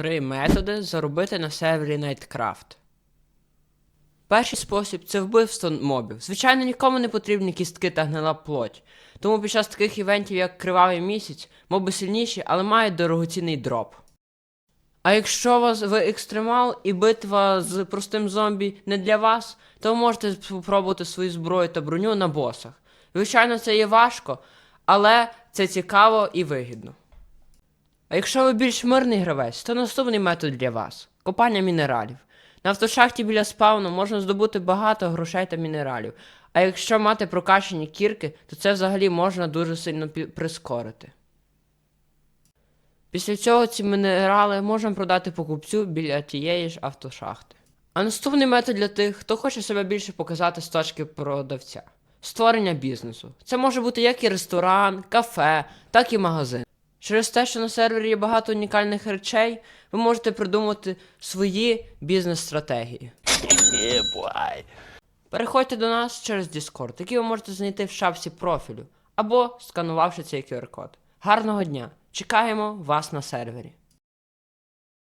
Три методи заробити на сервері Nightcraft. Перший спосіб це вбивство мобів. Звичайно, нікому не потрібні кістки та гнила плоть. Тому під час таких івентів, як Кривавий місяць, моби сильніші, але мають дорогоцінний дроп. А якщо вас ви екстремал і битва з простим зомбі не для вас, то ви можете спробувати свою зброю та броню на босах. Звичайно, це є важко, але це цікаво і вигідно. А якщо ви більш мирний гравець, то наступний метод для вас копання мінералів. На автошахті біля спавну можна здобути багато грошей та мінералів. А якщо мати прокачані кірки, то це взагалі можна дуже сильно прискорити. Після цього ці мінерали можна продати покупцю біля тієї ж автошахти. А наступний метод для тих, хто хоче себе більше показати з точки продавця створення бізнесу. Це може бути як і ресторан, кафе, так і магазин. Через те, що на сервері є багато унікальних речей, ви можете придумати свої бізнес-стратегії. Переходьте до нас через Discord, який ви можете знайти в шапці профілю, або сканувавши цей QR-код. Гарного дня! Чекаємо вас на сервері.